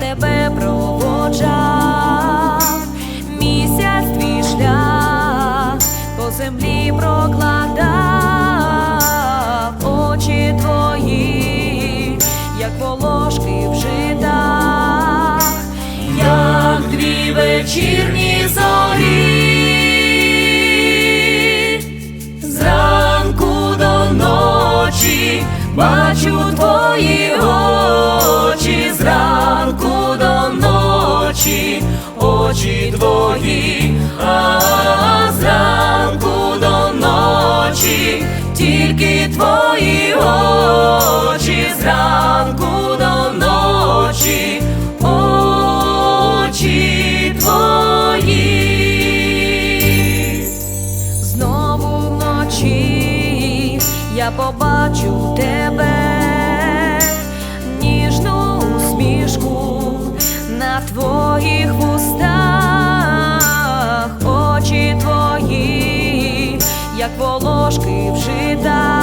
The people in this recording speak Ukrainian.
тебе проводжав, місяць твій шлях по землі прокладав. Очі твої, як волошки в житах, як дві вечірні зорі. Бачу твої твої очі зранку до ночі, очі твої, знову вночі я побачу тебе, ніжну усмішку на твоїх вустах, очі твої. Як волошки вжита.